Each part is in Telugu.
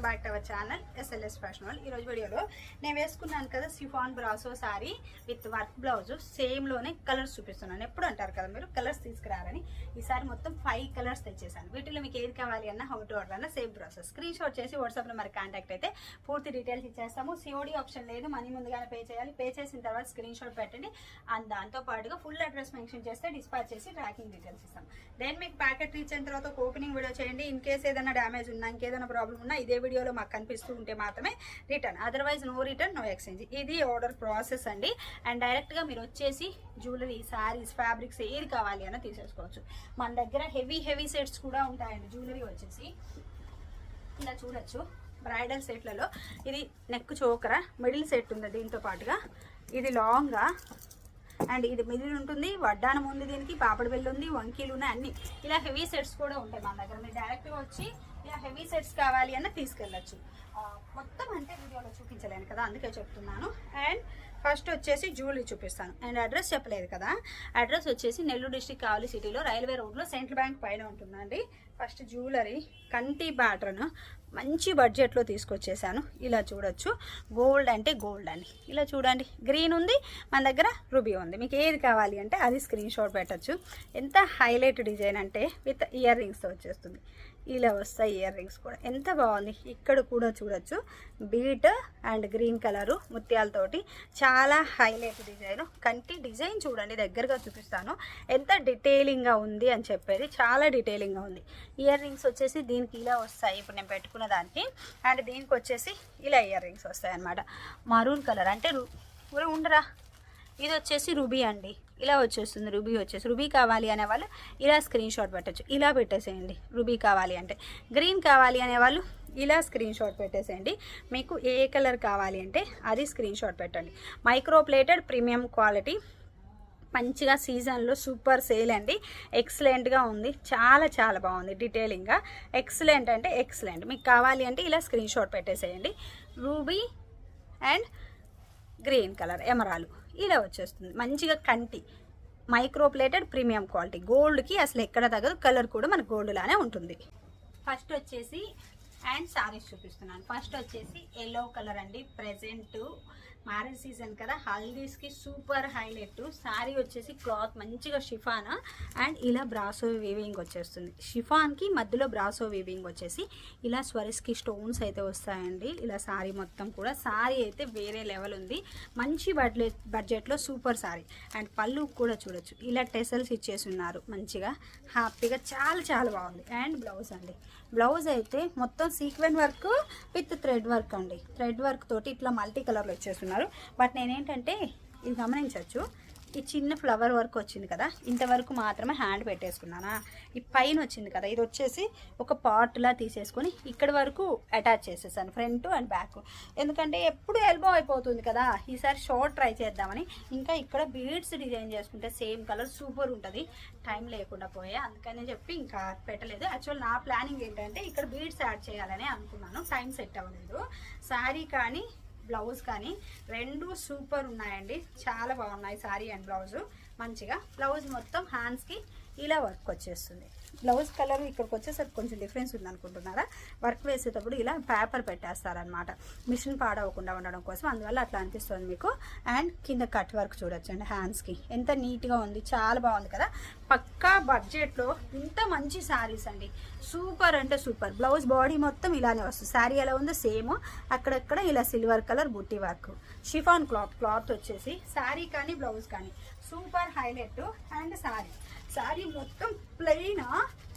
Welcome back to our channel SLS fashion వాళ్ళు ఈరోజు వీడియోలో నేను వేసుకున్నాను కదా chiffon brasso sari with work blouse. సేమ్లోనే colours చూపిస్తున్నాను. ఎప్పుడు అంటారు కదా మీరు? కలర్స్ తీసుకురారని. ఈసారి మొత్తం ఫైవ్ కలర్స్ తెచ్చేసాను. వీటిలో మీకు ఏది కావాలి అన్న హౌ టు ఆర్డర్ అన్న సేమ్ ప్రాసెస్ స్క్రీన్ షాట్ చేసి వాట్సాప్లో మరి కాంటాక్ట్ అయితే పూర్తి డీటెయిల్స్ ఇచ్చేస్తాము. సిఓడి ఆప్షన్ లేదు. మనీ ముందుగానే పే చేయాలి. పే చేసిన తర్వాత స్క్రీన్ షాట్ పెట్టండి. అండ్ దాంతో పాటుగా ఫుల్ అడ్రస్ మెన్షన్ చేస్తే డిస్పాచ్ చేసి ట్రాకింగ్ డీటెయిల్స్ ఇస్తాం. దెన్ మీకు ప్యాకెట్ రీచ్ అయిన తర్వాత ఓపెనింగ్ వీడియో చేయండి. ఇన్ కేస్ ఏదైనా డ్యామేజ్ ఉన్నా ఇంకేదైనా ప్రాబ్లం ఉన్నా ఇదే వీడియోలో మాకు కనిపిస్తూ ఉంటే మాత్రమే return. Otherwise no return no exchange ఇది ఆర్డర్ ప్రాసెస్ అండి. అండ్ డైరెక్ట్గా మీరు వచ్చేసి జ్యువెలరీ శారీస్ ఫ్యాబ్రిక్స్ ఏది కావాలి అన్న తీసేసుకోవచ్చు. మన దగ్గర హెవీ హెవీ సెట్స్ కూడా ఉంటాయండి జ్యువెలరీ వచ్చేసి. ఇలా చూడొచ్చు. బ్రైడల్ సెట్లలో ఇది నెక్ చోకర మిడిల్ సెట్ ఉంది దీంతో పాటుగా. ఇది లాంగ్గా అండ్ ఇది మిదిలి ఉంటుంది వడ్డానం ఉంది దీనికి పాపడి బిల్లు ఉంది వంకీలు ఉన్నాయి అన్ని. ఇలా హెవీ సెట్స్ కూడా ఉంటాయి మన దగ్గర. మీరు డైరెక్ట్గా వచ్చి ఇలా హెవీ సెట్స్ కావాలి అన్న తీసుకెళ్ళచ్చు. మొత్తం అంటే వీడియోలో చూపించలేను కదా అందుకే చెప్తున్నాను. అండ్ ఫస్ట్ వచ్చేసి జ్యువెలరీ చూపిస్తాను. అండ్ అడ్రస్ చెప్పలేదు కదా. అడ్రస్ వచ్చేసి నెల్లూరు డిస్టిక్ కావలి సిటీలో రైల్వే రోడ్లో సెంట్రల్ బ్యాంక్ పైన ఉంటుందండి. ఫస్ట్ జ్యువెలరీ కంటి ప్యాటర్న్ మంచి బడ్జెట్లో తీసుకొచ్చేసాను. ఇలా చూడొచ్చు. గోల్డ్ అంటే గోల్డ్ అని. ఇలా చూడండి. గ్రీన్ ఉంది మన దగ్గర రుబీ ఉంది. మీకు ఏది కావాలి అంటే అది స్క్రీన్ షాట్ పెట్టచ్చు. ఎంత హైలైట్ డిజైన్ అంటే విత్ ఇయర్ రింగ్స్తో వచ్చేస్తుంది. ఇలా వస్తాయి ఇయర్ రింగ్స్ కూడా. ఎంత బాగుంది ఇక్కడ కూడా చూడొచ్చు. బీట్ అండ్ గ్రీన్ కలరు ముత్యాలతోటి. చాలా హైలైట్ డిజైన్. కంటి డిజైన్ చూడండి దగ్గరగా చూపిస్తాను. ఎంత డీటెయిలింగ్గా ఉంది అని చెప్పేది. చాలా డీటెయిలింగ్గా ఉంది. ఇయర్ రింగ్స్ వచ్చేసి దీనికి ఇలా వస్తాయి. ఇప్పుడు నేను పెట్టుకున్న దానికి. అండ్ దీనికి వచ్చేసి ఇలా ఇయర్ రింగ్స్ వస్తాయి అనమాట మరూన్ కలర్ అంటే ఉండరా? ఇది వచ్చేసి రూబీ అండి. ఇలా వచ్చేస్తుంది రూబీ వచ్చేసి. రూబీ కావాలి అనే వాళ్ళు ఇలా స్క్రీన్ షాట్ పెట్టచ్చు. ఇలా పెట్టేసేయండి రూబీ కావాలి అంటే. గ్రీన్ కావాలి అనే వాళ్ళు ఇలా స్క్రీన్ షాట్ పెట్టేసేయండి. మీకు ఏ కలర్ కావాలి అంటే అది స్క్రీన్ షాట్ పెట్టండి. Microplated premium quality. మంచిగా సీజన్లో సూపర్ సేల్ అండి. ఎక్సలెంట్గా ఉంది. చాలా చాలా బాగుంది డీటెయిలింగ్గా. ఎక్సలెంట్ అంటే ఎక్సలెంట్. మీకు కావాలి అంటే ఇలా స్క్రీన్ షాట్ పెట్టేసేయండి. రూబీ అండ్ గ్రీన్ కలర్ ఎమరాలు. ఇలా వచ్చేస్తుంది. మంచిగా కంటి మైక్రోప్లేటెడ్ ప్రీమియం క్వాలిటీ. గోల్డ్కి అసలు ఎక్కడ తగ్గదు. కలర్ కూడా మన గోల్డ్ లానే ఉంటుంది. ఫస్ట్ వచ్చేసి అండ్ సారీస్ చూపిస్తున్నాను. ఫస్ట్ వచ్చేసి ఎల్లో కలర్ అండి. ప్రజెంట్ మ్యారేజ్ సీజన్ కదా. హల్దీస్కి సూపర్ హైలైట్ సారీ వచ్చేసి క్లాత్ మంచిగా షిఫాన్. అండ్ ఇలా బ్రాసో వీవింగ్ వచ్చేస్తుంది. షిఫాన్కి మధ్యలో బ్రాసో వీవింగ్ వచ్చేసి ఇలా స్వరిస్కి స్టోన్స్ అయితే వస్తాయండి. ఇలా శారీ మొత్తం కూడా. శారీ అయితే వేరే లెవెల్ ఉంది. మంచి బడ్జెట్ బడ్జెట్లో సూపర్ సారీ అండ్ పళ్ళు కూడా చూడొచ్చు. ఇలా టెసల్స్ ఇచ్చేసి ఉన్నారు మంచిగా హ్యాపీగా చాలా చాలా బాగుంది. అండ్ బ్లౌజ్ అండి. బ్లౌజ్ అయితే మొత్తం sequin work with thread work అండి. థ్రెడ్ వర్క్ తోటి ఇట్లా మల్టీ కలర్లో ఇచ్చేస్తున్నారు బట్ నేనేంటంటే ఇది గమనించవచ్చు ఈ చిన్న ఫ్లవర్ వర్క్ వచ్చింది కదా ఇంతవరకు మాత్రమే హ్యాండ్ పెట్టేసుకున్నానా? ఈ పైన వచ్చింది కదా ఇది వచ్చేసి ఒక పార్ట్లా తీసేసుకొని ఇక్కడ వరకు అటాచ్ చేసేసాను ఫ్రంట్ అండ్ బ్యాక్ ఎందుకంటే ఎప్పుడు ఎల్బో అయిపోతుంది కదా ఈసారి షార్ట్ ట్రై చేద్దామని. ఇంకా ఇక్కడ బీడ్స్ డిజైన్ చేసుకుంటే సేమ్ కలర్ సూపర్ ఉంటుంది. టైం లేకుండా పోయే అందుకని చెప్పి ఇంకా పెట్టలేదు. యాక్చువల్ నా ప్లానింగ్ ఏంటంటే ఇక్కడ బీడ్స్ యాడ్ చేయాలని అనుకున్నాను. టైం సెట్ అవ్వలేదు. శారీ కానీ బ్లౌజ్ కానీ రెండు సూపర్ ఉన్నాయండి. చాలా బాగున్నాయి శారీ అండ్ బ్లౌజు. మంచిగా బ్లౌజ్ మొత్తం హ్యాండ్స్కి ఇలా వర్క్ వచ్చేస్తుంది. బ్లౌజ్ కలర్ ఇక్కడికి వచ్చేసరికి కొంచెం డిఫరెన్స్ ఉంది అనుకుంటున్నారా? వర్క్ వేసేటప్పుడు ఇలా పేపర్ పెట్టేస్తారనమాట మిషన్ పాడవకుండా ఉండడం కోసం అందువల్ల అట్లా అనిపిస్తుంది మీకు. అండ్ కింద కట్ వర్క్ చూడొచ్చండి హ్యాండ్స్కి ఎంత నీట్గా ఉంది చాలా బాగుంది కదా? పక్కా బడ్జెట్లో ఇంత మంచి శారీస్ అండి. సూపర్ అంటే సూపర్. బ్లౌజ్ బాడీ మొత్తం ఇలానే వస్తుంది. శారీ ఎలా ఉందో సేమ్. అక్కడక్కడ ఇలా సిల్వర్ కలర్ బుట్టి వర్క్. షిఫాన్ క్లాత్ క్లాత్ వచ్చేసి శారీ కానీ బ్లౌజ్ కానీ. Super highlight and sari. Sari మొత్తం ప్లెయినా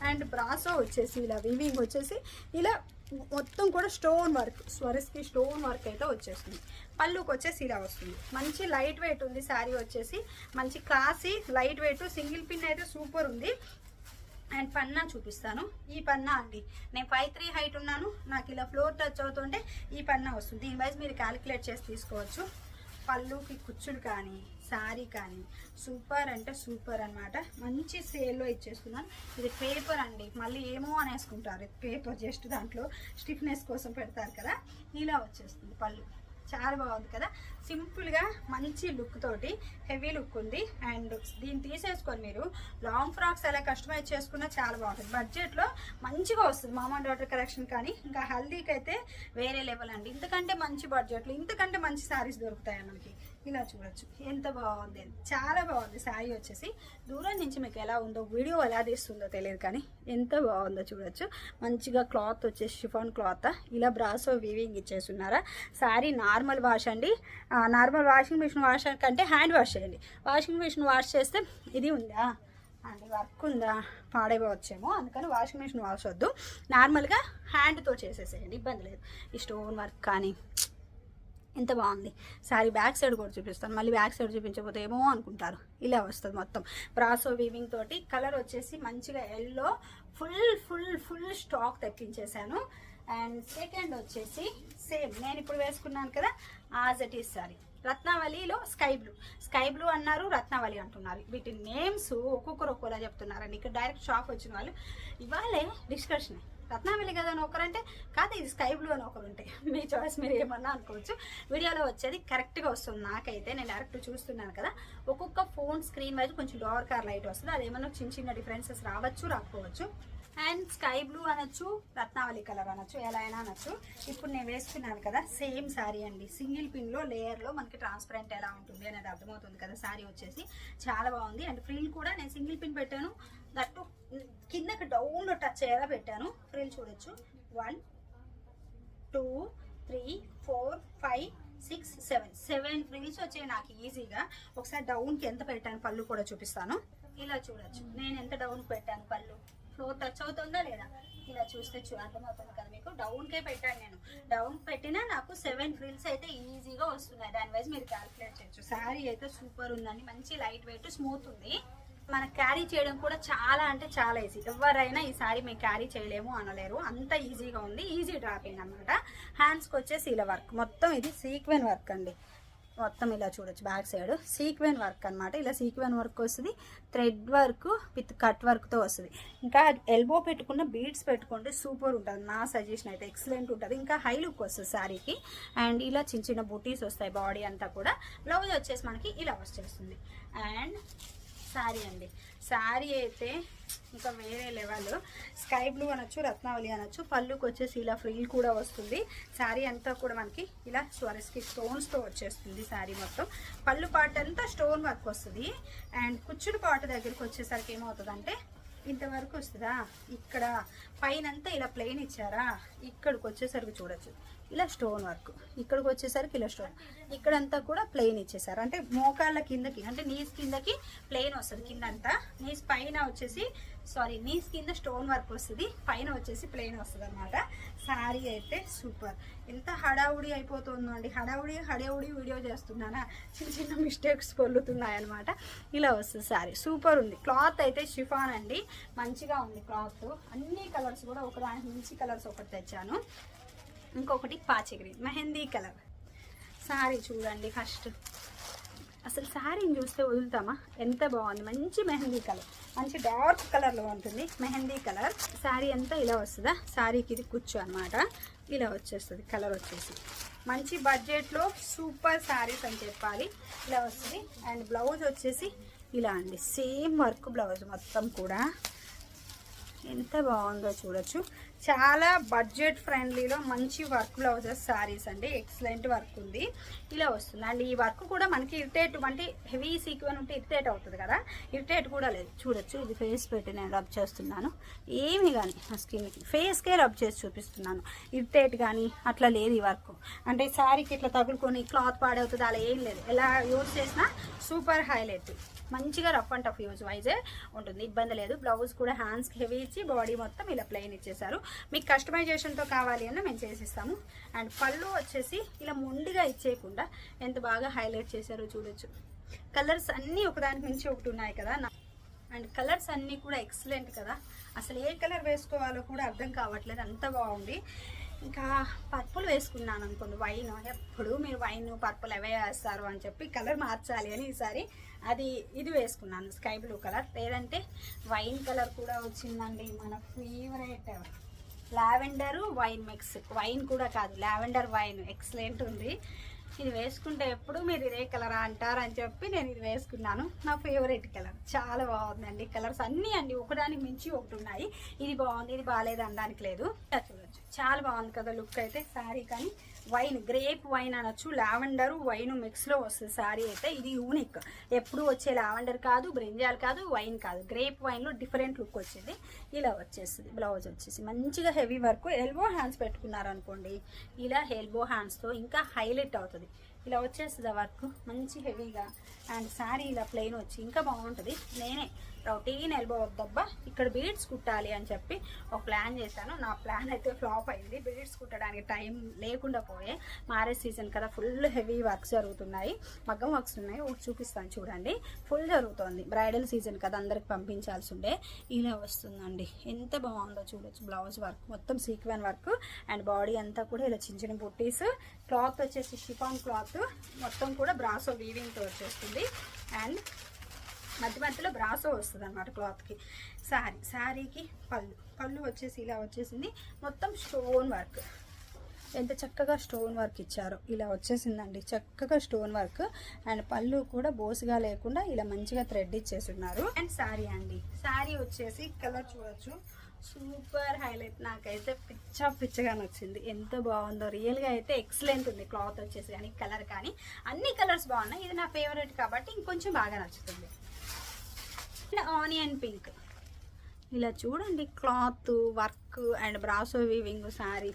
అండ్ బ్రాసో వచ్చేసి ఇలా వివింగ్ వచ్చేసి ఇలా మొత్తం కూడా stone work Swarovski stone work అయితే వచ్చేస్తుంది. పళ్ళుకి వచ్చేసి ఇలా వస్తుంది. మంచి లైట్ వెయిట్ ఉంది శారీ వచ్చేసి. మంచి classy light weight single pin అయితే సూపర్ ఉంది. అండ్ పన్నా చూపిస్తాను. ఈ పన్నా అండి. నేను ఫైవ్ త్రీ హైట్ ఉన్నాను. నాకు ఇలా ఫ్లోర్ టచ్ అవుతుంటే ఈ పన్నా వస్తుంది. దీని వైజ్ మీరు క్యాలిక్యులేట్ చేసి తీసుకోవచ్చు. పళ్ళుకి కుచ్చులు కానీ శారీ కానీ సూపర్ అంటే సూపర్ అన్నమాట. మంచి సేల్లో ఇచ్చేస్తున్నాను. ఇది పేపర్ అండి. మళ్ళీ ఏమో అనేసుకుంటారు. పేపర్ జస్ట్ దాంట్లో స్టిఫ్నెస్ కోసం పెడతారు కదా. ఇలా వచ్చేస్తుంది పళ్ళు. చాలా బాగుంది కదా. సింపుల్గా మంచి లుక్ తోటి హెవీ లుక్ ఉంది. అండ్ దీన్ని తీసేసుకొని మీరు లాంగ్ ఫ్రాక్స్ అలా కస్టమైజ్ చేసుకున్నా చాలా బాగుంటుంది. బడ్జెట్లో మంచిగా వస్తుంది. మామ డాటర్ కలెక్షన్ కానీ ఇంకా హల్దీకి అయితే వేరే లెవెల్ అండి. ఇంతకంటే మంచి బడ్జెట్లో ఇంతకంటే మంచి శారీస్ దొరుకుతాయి మనకి? ఇలా చూడొచ్చు. ఎంత బాగుంది? చాలా బాగుంది. శారీ వచ్చేసి దూరం నుంచి మీకు ఎలా ఉందో వీడియో ఎలా తీస్తుందో తెలియదు కానీ ఎంత బాగుందో చూడొచ్చు. మంచిగా క్లాత్ వచ్చేసి షిఫాన్ క్లాత్. ఇలా బ్రాసో వీవింగ్ ఇచ్చేస్తున్నారా? శారీ నార్మల్ వాష్ అండి. నార్మల్ వాషింగ్ మిషన్ వాష్ కంటే హ్యాండ్ వాష్ చేయండి. వాషింగ్ మిషన్ వాష్ చేస్తే ఇది ఉందా? అండ్ వర్క్ ఉందా? పాడైపోవచ్చేమో. అందుకని వాషింగ్ మిషన్ వాష్ వద్దు. నార్మల్గా హ్యాండ్తో చేసేసేయండి. ఇబ్బంది లేదు. ఈ స్టోన్ వర్క్ కానీ ఎంత బాగుంది. సారీ బ్యాక్ సైడ్ కూడా చూపిస్తాను. మళ్ళీ బ్యాక్ సైడ్ చూపించకపోతే ఏమో అనుకుంటారు. ఇలా వస్తుంది మొత్తం. బ్రాసో వీవింగ్ తోటి కలర్ వచ్చేసి మంచిగా yellow full full full stock తెప్పించేశాను. And second వచ్చేసి సేమ్ నేను ఇప్పుడు వేసుకున్నాను కదా ఆజ్ ఇట్ ఈస్ సారీ రత్నావళిలో స్కై బ్లూ స్కై బ్లూ అన్నారు రత్నావళి అంటున్నారు. వీటి నేమ్స్ ఒక్కొక్కరు ఒక్కోలా చెప్తున్నారండి. ఇక్కడ డైరెక్ట్ షాప్ వచ్చిన వాళ్ళు. ఇవాళే డిస్కషన్ రత్నావళి కదా అని ఒకరంటే కాదు ఇది స్కై బ్లూ అని ఒకరు ఉంటాయి మీ చాయిస్ మీరు ఏమన్నా అనుకోవచ్చు. వీడియోలో వచ్చేది కరెక్ట్గా వస్తుంది. నాకైతే నేను డైరెక్ట్ చూస్తున్నాను కదా. ఒక్కొక్క ఫోన్ స్క్రీన్ వైజ్ కొంచెం డార్క్ ఆర్ లైట్ వస్తుంది. అదేమన్నా చిన్న చిన్న డిఫరెన్సెస్ రావచ్చు రాకపోవచ్చు. అండ్ స్కై బ్లూ అనొచ్చు రత్నావళి కలర్ అనొచ్చు ఎలా అయినా అనొచ్చు. ఇప్పుడు నేను వేసుకున్నాను కదా సేమ్ శారీ అండి. సింగిల్ పిన్లో లేయర్లో మనకి ట్రాన్స్పరెంట్ ఎలా ఉంటుంది అనేది అర్థమవుతుంది కదా. శారీ వచ్చేసి చాలా బాగుంది. అండ్ ఫ్రిల్ కూడా నేను సింగిల్ పిన్ పెట్టాను. దట్టు కిందకి డౌన్లో టచ్ అయ్యేలా పెట్టాను. ఫ్రిల్ చూడొచ్చు. One two three four five six seven seven frills వచ్చాయి నాకు ఈజీగా ఒకసారి డౌన్కి ఎంత పెట్టాను పళ్ళు కూడా చూపిస్తాను. ఇలా చూడొచ్చు. నేను ఎంత డౌన్కి పెట్టాను పళ్ళు? ఫ్లోర్ టచ్ అవుతుందా లేదా? ఇలా చూస్తే అర్థమవుతుంది కదా మీకు? డౌన్కే పెట్టాను నేను. డౌన్ పెట్టినా నాకు సెవెన్ ఫ్రిల్స్ అయితే ఈజీగా వస్తున్నాయి. దాని వైజ్ మీరు క్యాలిక్యులేట్ చేయొచ్చు. శారీ అయితే సూపర్ ఉందండి. మంచి లైట్ వెయిట్ స్మూత్ ఉంది. మన క్యారీ చేయడం కూడా చాలా అంటే చాలా ఈజీ ఎవరైనా ఈ సారీ మేము క్యారీ చేయలేము అనలేరు. అంత ఈజీగా ఉంది. ఈజీ డ్రాపింగ్ అనమాట హ్యాండ్స్కి వచ్చేసి ఇలా వర్క్ మొత్తం ఇది సీక్వెన్ వర్క్ అండి. మొత్తం ఇలా చూడొచ్చు. బ్యాక్ సైడ్ సీక్వెన్ వర్క్ అన్నమాట. ఇలా సీక్వెన్ వర్క్ వస్తుంది. థ్రెడ్ వర్క్ విత్ కట్ వర్క్తో వస్తుంది. ఇంకా ఎల్బో పెట్టుకున్న బీడ్స్ పెట్టుకుంటే సూపర్ ఉంటుంది. నా సజెషన్ అయితే ఎక్సలెంట్ ఉంటుంది. ఇంకా హై లుక్ వస్తుంది శారీకి అండ్ ఇలా చిన్న చిన్న బుటీస్ వస్తాయి బాడీ అంతా కూడా. బ్లౌజ్ వచ్చేసి మనకి ఇలా వచ్చేస్తుంది అండ్ శారీ అండి. శారీ అయితే ఇంకా వేరే లెవెల్. స్కై బ్లూ అనొచ్చు రత్నావళి అనొచ్చు పళ్ళుకి వచ్చేసి ఇలా ఫ్రీల్ కూడా వస్తుంది. శారీ అంతా కూడా మనకి ఇలా స్వరస్కి స్టోన్స్తో వచ్చేస్తుంది శారీ మొత్తం. పళ్ళు పాట అంతా స్టోన్ వర్క్ వస్తుంది. అండ్ కుచ్చుడు పాట దగ్గరికి వచ్చేసరికి ఏమవుతుందంటే ఇంతవరకు వస్తుందా? ఇక్కడ పైనంతా ఇలా ప్లెయిన్ ఇచ్చారా? ఇక్కడికి వచ్చేసరికి చూడొచ్చు. ఇలా స్టోన్ వర్క్. ఇక్కడికి వచ్చేసరికి ఇలా స్టోన్. ఇక్కడంతా కూడా ప్లెయిన్ ఇచ్చేసారు. అంటే మోకాళ్ళ కిందకి అంటే నీస్ కిందకి ప్లెయిన్ వస్తుంది. కిందంతా నీస్ పైన వచ్చేసి సారీ నీస్ కింద స్టోన్ వర్క్ వస్తుంది. పైన వచ్చేసి ప్లెయిన్ వస్తుంది అనమాట శారీ అయితే సూపర్. ఎంత హడావుడి అయిపోతుందో అండి. హడావుడి హడావుడి వీడియో చేస్తున్నానా? చిన్న చిన్న మిస్టేక్స్ పొల్లుతున్నాయి అనమాట ఇలా వస్తుంది శారీ సూపర్ ఉంది. క్లాత్ అయితే షిఫాన్ అండి. మంచిగా ఉంది క్లాత్. అన్ని కలర్స్ కూడా ఒకదానికి మంచి మించి కలర్స్ ఒకటి తెచ్చాను. ఇంకొకటి పాచి గ్రీన్ మెహందీ కలర్. శారీ చూడండి ఫస్ట్ అసలు శారీని చూస్తే వదులుతామా? ఎంత బాగుంది. మంచి మెహందీ కలర్. మంచి డార్క్ కలర్లో ఉంటుంది. మెహందీ కలర్. శారీ అంతా ఇలా వస్తుందా? శారీకి ఇది కూర్చో అనమాట ఇలా వచ్చేస్తుంది. కలర్ వచ్చేసి. మంచి బడ్జెట్లో సూపర్ శారీస్ అని చెప్పాలి. ఇలా వస్తుంది. అండ్ బ్లౌజ్ వచ్చేసి ఇలా అండి. సేమ్ వర్క్ బ్లౌజ్ మొత్తం కూడా. ఎంత బాగుందో చూడొచ్చు. చాలా బడ్జెట్ ఫ్రెండ్లీలో మంచి వర్క్ బ్లౌజెస్ శారీస్ అండి. ఎక్సలెంట్ వర్క్ ఉంది. ఇలా వస్తుంది. అండ్ ఈ వర్క్ కూడా మనకి ఇరిటేట్ అంటే హెవీ సీక్వెన్ ఉంటే ఇరిటేట్ అవుతుంది కదా. ఇరిటేట్ కూడా లేదు. చూడొచ్చు. ఇది ఫేస్ పెట్టి నేను రబ్ చేస్తున్నాను. ఏమి కానీ నా స్కిన్కి ఫేస్కే రబ్ చేసి చూపిస్తున్నాను. ఇరిటేట్ కానీ అట్లా లేదు ఈ వర్క్ అంటే శారీకి ఇట్లా తగులుకొని క్లాత్ పాడవుతుంది అలా ఏం లేదు. ఎలా యూజ్ చేసినా సూపర్ హైలైట్ మంచిగా rough and tough use yj ఉంటుంది. ఇబ్బంది లేదు. బ్లౌజ్ కూడా హ్యాండ్స్కి హెవీ ఇచ్చి బాడీ మొత్తం ఇలా ప్లెయిన్ ఇచ్చేసారు మీకు కస్టమైజేషన్తో కావాలి అన్న మేము చేసిస్తాము. అండ్ పళ్ళు వచ్చేసి ఇలా మొండిగా ఇచ్చేయకుండా ఎంత బాగా హైలైట్ చేశారో చూడొచ్చు. కలర్స్ అన్నీ ఒకదానికి మించి ఒకటి ఉన్నాయి కదా. అండ్ కలర్స్ అన్నీ కూడా ఎక్సలెంట్ కదా. అసలు ఏ కలర్ వేసుకోవాలో కూడా అర్థం కావట్లేదు. అంత బాగుంది. ఇంకా పర్పుల్ వేసుకున్నాను అనుకోండి. వైన్ ఎప్పుడు మీరు వైన్ పర్పుల్ అవే వేస్తారు అని చెప్పి కలర్ మార్చాలి అని ఈసారి అది ఇది వేసుకున్నాను. Sky blue colour. లేదంటే వైన్ కలర్ కూడా వచ్చిందండి. మన favourite lavender wine mix. Wine కూడా కాదు లావెండర్ వైన్. ఎక్సలెంట్ ఉంది. ఇది వేసుకుంటే ఎప్పుడు మీరు ఇదే కలర్ అంటారు అని చెప్పి నేను ఇది వేసుకున్నాను. నా ఫేవరెట్ కలర్ చాలా బాగుందండి. కలర్స్ అన్నీ అండి ఒకదానికి మించి ఒకటి ఉన్నాయి. ఇది బాగుంది ఇది బాగాలేదు అనడానికి లేదు. ఇలా చూడొచ్చు. చాలా బాగుంది కదా లుక్ అయితే శారీ కానీ. వైన్ గ్రేప్ వైన్ అనొచ్చు లావెండర్ వైన్ మిక్స్లో వస్తుంది శారీ అయితే. ఇది యూనిక్. ఎప్పుడు వచ్చే లావెండర్ కాదు బ్రింజాల్ కాదు వైన్ కాదు. గ్రేప్ వైన్లో డిఫరెంట్ లుక్ వచ్చింది. ఇలా వచ్చేస్తుంది. బ్లౌజ్ వచ్చేసి మంచిగా హెవీ వర్క్ ఎల్బో హ్యాండ్స్ పెట్టుకున్నారనుకోండి ఇలా ఎల్బో హ్యాండ్స్తో ఇంకా హైలైట్ అవుతుంది. ఇలా వచ్చేస్తుంది ఆ వర్క్. మంచి హెవీగా. అండ్ శారీ ఇలా ప్లెయిన్ వచ్చి ఇంకా బాగుంటుంది. నేనే రొటీన్ ఎల్బో వద్దబ్బా ఇక్కడ బీడ్స్ కుట్టాలి అని చెప్పి ఒక ప్లాన్ చేశాను. నా ప్లాన్ అయితే ఫ్లాప్ అయింది. బీడ్స్ కుట్టడానికి టైం లేకుండా పోయే మ్యారేజ్ సీజన్ కదా. ఫుల్ హెవీ వర్క్స్ జరుగుతున్నాయి. మగ్గం వర్క్స్ ఉన్నాయి. ఒకటి చూపిస్తాను చూడండి. ఫుల్ జరుగుతోంది. బ్రైడల్ సీజన్ కదా అందరికి పంపించాల్సి ఉండే. ఇలా వస్తుందండి. ఎంత బాగుందో చూడొచ్చు. బ్లౌజ్ వర్క్ మొత్తం సీక్వెన్ వర్క్ అండ్ బాడీ అంతా కూడా ఇలా చిన్న చిన్న బుట్టీస్ క్లాత్ వచ్చేసి షిఫాన్ క్లాత్. మొత్తం కూడా బ్రాసో వీవింగ్తో వచ్చేస్తుంది. అండ్ మధ్య మధ్యలో బ్రాసో వస్తుంది అనమాట క్లాత్కి. శారీ శారీకి పళ్ళు. పళ్ళు వచ్చేసి ఇలా వచ్చేసింది. మొత్తం స్టోన్ వర్క్. ఎంత చక్కగా స్టోన్ వర్క్ ఇచ్చారో. ఇలా వచ్చేసిందండి. చక్కగా స్టోన్ వర్క్. అండ్ పళ్ళు కూడా బోసుగా లేకుండా ఇలా మంచిగా థ్రెడ్ ఇచ్చేసి ఉన్నారు అండ్ శారీ అండి. శారీ వచ్చేసి కలర్ చూడొచ్చు. Super highlight. నాకైతే పిచ్చ పిచ్చగా నచ్చింది ఎంత బాగుందో. రియల్గా అయితే ఎక్సలెంట్ ఉంది. క్లాత్ వచ్చేసి కానీ కలర్ కానీ. అన్ని కలర్స్ బాగున్నాయి. ఇది నా ఫేవరెట్ కాబట్టి ఇంకొంచెం బాగా నచ్చుతుంది. Onion pink. ఇలా చూడండి. Cloth work and brasso weaving sari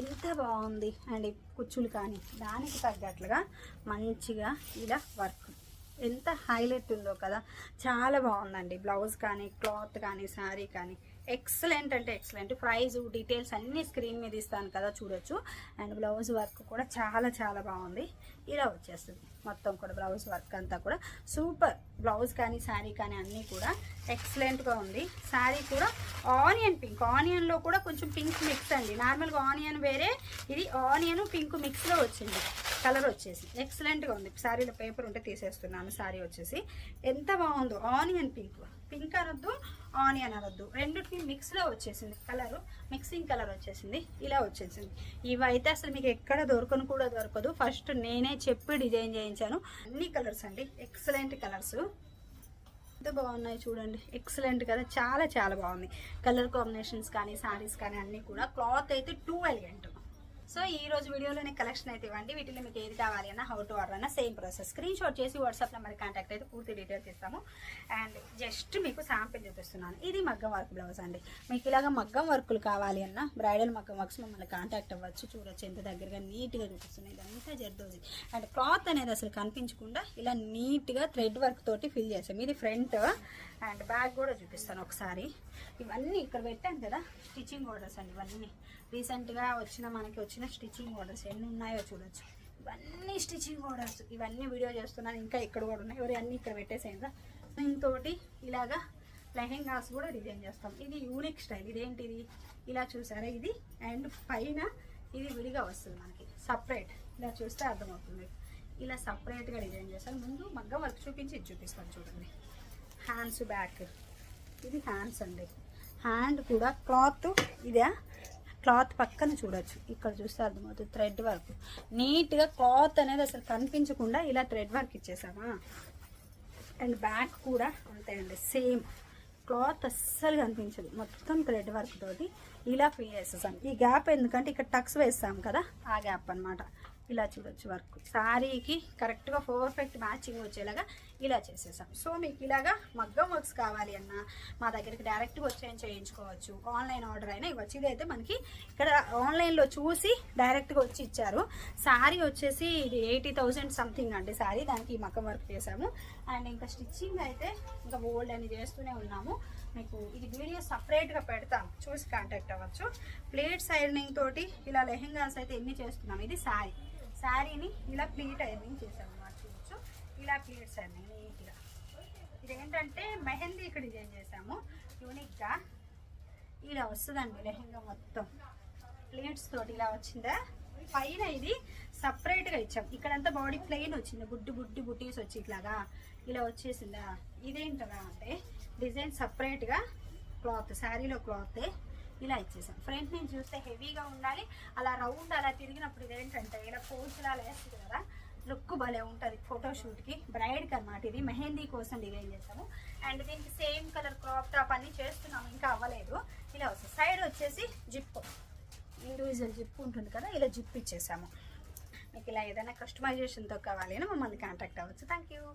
ఎంత బాగుంది. అండ్ కుచ్చులు కానీ. దానికి తగ్గట్లుగా మంచిగా ఇలా వర్క్. ఎంత హైలైట్ ఉందో కదా. చాలా బాగుందండి. బ్లౌజ్ కానీ క్లాత్ కానీ శారీ కానీ. ఎక్సలెంట్ అంటే ఎక్సలెంట్. ప్రైజ్ డీటెయిల్స్ అన్నీ స్క్రీన్ మీద ఇస్తాను కదా చూడొచ్చు. అండ్ బ్లౌజ్ వర్క్ కూడా చాలా చాలా బాగుంది. ఇలా వచ్చేస్తుంది. మొత్తం కూడా బ్లౌజ్ వర్క్ అంతా కూడా. సూపర్. బ్లౌజ్ కానీ శారీ కానీ అన్నీ కూడా ఎక్సలెంట్గా ఉంది. శారీ కూడా ఆనియన్ పింక్. ఆనియన్లో కూడా కొంచెం పింక్ మిక్స్ అండి. నార్మల్గా ఆనియన్ వేరే ఇది ఆనియన్ పింక్ మిక్స్లో వచ్చింది. కలర్ వచ్చేసి. ఎక్సలెంట్గా ఉంది. శారీలో పేపర్ ఉంటే తీసేస్తున్నాను. శారీ వచ్చేసి. ఎంత బాగుందో. Onion pink. పింక్ అనొద్దు ఆనియన్ అనొద్దు. రెండుకి మిక్స్లో వచ్చేసింది. కలరు మిక్సింగ్ కలర్ వచ్చేసింది. ఇలా వచ్చేసింది. ఇవైతే అసలు మీకు ఎక్కడ దొరకను కూడా దొరకదు. ఫస్ట్ నేనే చెప్పి డిజైన్ చేయించాను. అన్ని కలర్స్ అండి. Excellent colours. ఎంత బాగున్నాయి చూడండి. ఎక్సలెంట్ కదా చాలా చాలా బాగుంది. కలర్ కాంబినేషన్స్ కానీ శారీస్ కానీ అన్నీ కూడా. క్లాత్ అయితే టూ ఎలిగెంట్. సో ఈ రోజు వీడియోలోనే కలెక్షన్ అయితే ఇవ్వండి. వీటిలో మీకు ఏది కావాలి అన్న హౌ టు ఆర్డర్ అన్న సేమ్ ప్రాసెస్ స్క్రీన్ షాట్ చేసి వాట్సాప్ నెంబర్ కాంటాక్ట్ అయితే పూర్తి డీటెయిల్స్ ఇస్తాము. అండ్ జస్ట్ మీకు శాంపిల్ చూపిస్తున్నాను. ఇది మగ్గం వర్క్ బ్లౌజ్ అండి. మీకు ఇలాగ మగ్గం వర్కులు కావాలి అన్న బ్రైడల్ మగ్గం వర్క్స్ మమ్మల్ని కాంటాక్ట్ అవ్వచ్చు. చూడొచ్చు ఎంత దగ్గరగా నీట్గా చూపిస్తున్నాయి. ఇదంతా జర్దోజీ. అండ్ క్లాత్ అనేది అసలు కనిపించకుండా ఇలా నీట్గా థ్రెడ్ వర్క్ తోటి ఫిల్ చేసాం ఇది ఫ్రంట్ అండ్ బ్యాక్ కూడా చూపిస్తాను ఒకసారి. ఇవన్నీ ఇక్కడ పెట్టాను కదా స్టిచ్చింగ్ ఆర్డర్స్ అండి ఇవన్నీ. రీసెంట్గా వచ్చిన మనకి వచ్చిన స్టిచ్చింగ్ ఆర్డర్స్ ఎన్ని ఉన్నాయో చూడొచ్చు. ఇవన్నీ స్టిచ్చింగ్ ఆర్డర్స్ ఇవన్నీ వీడియో చేస్తున్నాను ఇంకా ఇక్కడ కూడా ఉన్నాయి. ఎవరు అన్నీ ఇక్కడ పెట్టేసేయండి దీంతోటి ఇలాగా లెహెంగాస్ కూడా డిజైన్ చేస్తాం. ఇది యూనిక్ స్టైల్. ఇదేంటిది? ఇలా చూసారా? ఇది అండ్ పైన ఇది విడిగా వస్తుంది మనకి. సపరేట్. ఇలా చూస్తే అర్థమవుతుంది. ఇలా సపరేట్గా డిజైన్ చేస్తాను. ముందు మగ్గం వర్క్ చూపించి ఇది చూపిస్తాను చూడండి. Hands back. ఇది హ్యాండ్స్ అండి. హ్యాండ్ కూడా క్లాత్ ఇదే? క్లాత్ పక్కన చూడొచ్చు. ఇక్కడ చూస్తే అర్థమవుతుంది థ్రెడ్ వర్క్. నీట్గా క్లాత్ అనేది అసలు కనిపించకుండా ఇలా థ్రెడ్ వర్క్ ఇచ్చేసామా? అండ్ బ్యాక్ కూడా అంతే అండి సేమ్. క్లాత్ అస్సలు కనిపించదు. మొత్తం థ్రెడ్ వర్క్ తోటి ఇలా ఫిల్ చేసేసాం. ఈ గ్యాప్ ఎందుకంటే ఇక్కడ టక్స్ వేస్తాం కదా ఆ గ్యాప్ అనమాట ఇలా చూడొచ్చు వర్క్. శారీకి కరెక్ట్గా పర్ఫెక్ట్ మ్యాచింగ్ వచ్చేలాగా ఇలా చేసేసాం. సో మీకు ఇలాగా మగ్గం వర్క్స్ కావాలి అన్న మా దగ్గరికి డైరెక్ట్గా వచ్చేయం చేయించుకోవచ్చు? ఆన్లైన్ ఆర్డర్ అయినా ఇవ్వచ్చు. ఇదైతే మనకి ఇక్కడ ఆన్లైన్లో చూసి డైరెక్ట్గా వచ్చి ఇచ్చారు. శారీ వచ్చేసి ఇది ఎయిటీ థౌజండ్ సంథింగ్ అండి శారీ దానికి మగ్గం వర్క్ చేసాము అండ్ ఇంకా స్టిచ్చింగ్ అయితే ఇంకా ఓల్డ్ అని చేస్తూనే ఉన్నాము. మీకు ఇది వీడియో సపరేట్గా పెడతాం. చూసి కాంటాక్ట్ అవ్వచ్చు. ప్లేట్ సైడ్నింగ్ తోటి ఇలా లెహెంగాస్ అయితే ఎన్ని చేస్తున్నాం? ఇది శారీ శారీని ఇలా ప్లీట్ ఐరనింగ్ చేసాము ఇలా ప్లేట్స్ అండి నీట్గా ఇదేంటంటే మెహందీ ఇక్కడ డిజైన్ చేసాము యూనిక్గా ఇలా వస్తుందండి లెహెంగా మొత్తం. ప్లేట్స్ తోటి ఇలా వచ్చిందా? పైన ఇది సపరేట్గా ఇచ్చాం. ఇక్కడంతా బాడీ ప్లెయిన్ వచ్చింది. బుడ్డు బుడ్డు బుట్టీస్ వచ్చి ఇట్లాగా ఇలా వచ్చేసిందా? ఇదేంటరా అంటే డిజైన్ సపరేట్గా క్లాత్ శారీలో క్లాత్ ఇలా ఇచ్చేసాం. ఫ్రంట్ నుంచి చూస్తే హెవీగా ఉండాలి. అలా రౌండ్ అలా తిరిగినప్పుడు ఇదేంటంటే ఇలా పోల్చులా వేస్తుంది కదా. లుక్ భలే ఉంటుంది ఫోటోషూట్కి బ్రైడ్కి అన్నమాట ఇది. మెహందీ కోసం డిజైన్ చేసాము అండ్ దీనికి సేమ్ కలర్ క్రాప్ టాప్ అన్ని చేస్తున్నాము. ఇంకా అవ్వలేదు. ఇలా వస్తుంది. సైడ్ వచ్చేసి జిప్ ఇండివిజువల్ జిప్ ఉంటుంది కదా ఇలా జిప్ ఇచ్చేసాము. మీకు ఇలా ఏదైనా కస్టమైజేషన్తో కావాలి అని మమ్మల్ని కాంటాక్ట్ అవ్వచ్చు. Thank you